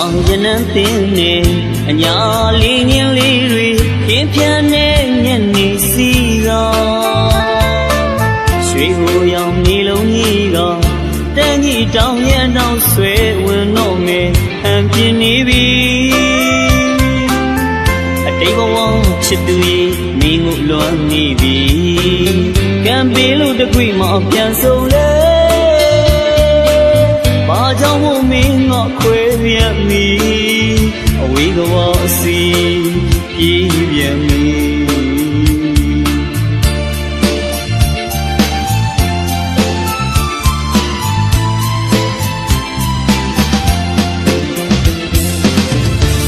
မောင်ရနံပင်နဲ့အညာလေးညင်းလေးတွေပြင်းပြနဲ့ညနေစီသောရွှေဟိုရောင်နေလုံးကြီးကတန်းကြီးတောင်ရန်တောင်ဆွဲဝင်တော့မယ်အံပြင်းနေပြီအတိတ်ဘဝချစ်သူရဲ့မိငုလွမ်းနေပြီကံပေးလို့တခွေမှပြန်ဆုံးလဲဘာကြောင့်မို့မင်းငေါ့ခွဲပြမီအဝေး ကဝအစီပြေးပြန်မီ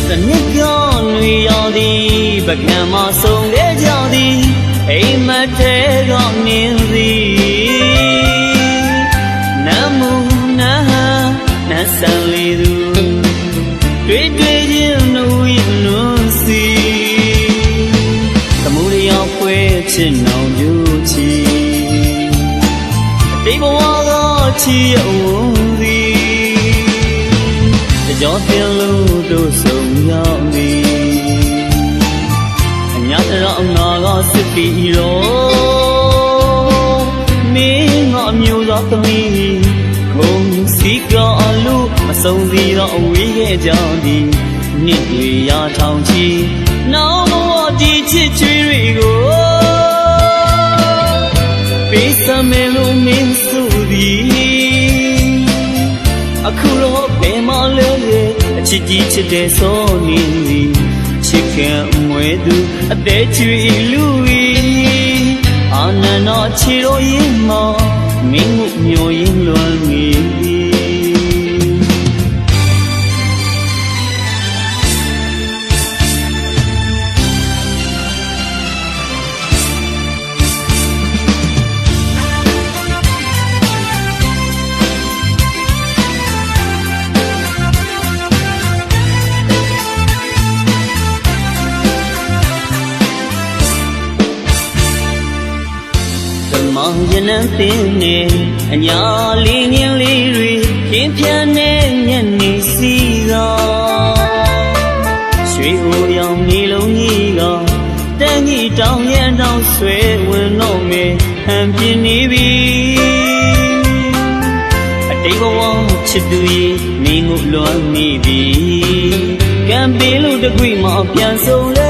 စနစ်ကလွေရောက်သည်ပကံမဆုံးခဲ့ကြသည်အိမ်မထဲကမြင်သ ချစ်နောင်ကျူချီအတိတ်ဘဝကချီအဝန်းစီကြောတင်လို့တို့ဆုံးရောက်သည်အညာတော်ငါကစစ်တီရောမင်းငါမျိုးသောသမီးခုံစီကအလူမဆုံးသေးသောအဝေးခဲ့ကြသည်နှစ်တွေရာထောင်ချီနောက်ဘဝဒီချစ်ချွေတွေကို ပေးစမယ်လို့မင်းဆိုသည်အခုတော့ဘယ်မှလဲအချစ်ကြီးချစ်တဲ့ဆိုနေသည်ချစ်ခင်အမွေသူအသေးချွေလူဤအာနန္ဒချီရိုရင်မမင်းမှုမျိုးရင်လွန် မီဓမ္မယနံပင်နဲ့အညာလေးညင်းလေးတွေပြင်းပြနဲ့ညနေစီသောရွှေဟိုရောင်နေလုံးကြီးကတန်းကြီးတောင်ရန်တောင်ဆွဲဝင်တော့မယ်ဟန်ပြင်းနေပြီအတိတ်ဘဝချစ်သူရဲ့မိငုလွမ်းနေပြီကံပေးလို့တခွေမှပြန်ဆုံးလဲ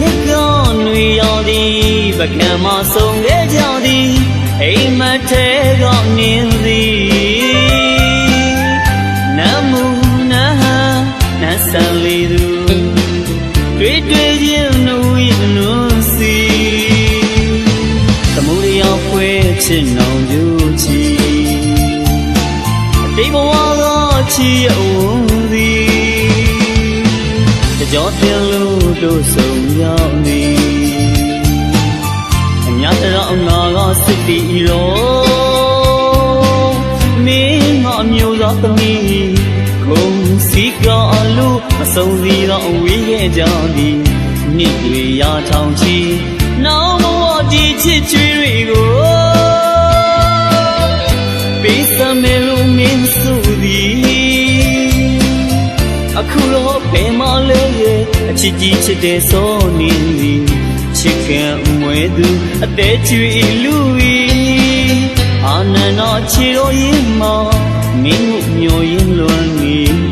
နစ်ကနွေရောက်သည်ပကံမဆုံးခဲ့ကြသည်အိမ်မထဲကမြင်သည်နမုနဟနဆန်လီသူတွေ့တွေ့ချင်းနှုတ်ရလွန်စီသမုဒယောဖွဲချစ်နောင်ကျူချီအတိတ်ဘဝကချီအ ကြောတင်လို့တို့ဆုံးရောက်သည်အညာတော်ငါကစစ်တီရောမင်းငါမျိုးသောသမီးခုံစီကအလူမဆုံးသေးသောအဝေးခဲ့ကြသည်နှစ်တွေရာထောင်ချီ တော့ဘယ်မှလဲအချစ်ကြီးချစ်တဲ့စောနေသည်ချစ်ခင်အမွေသူအသေးချွေလူဤအာနန္ဒချီရိုရင်မမင်းမှုမျိုးရင်လွန်နေ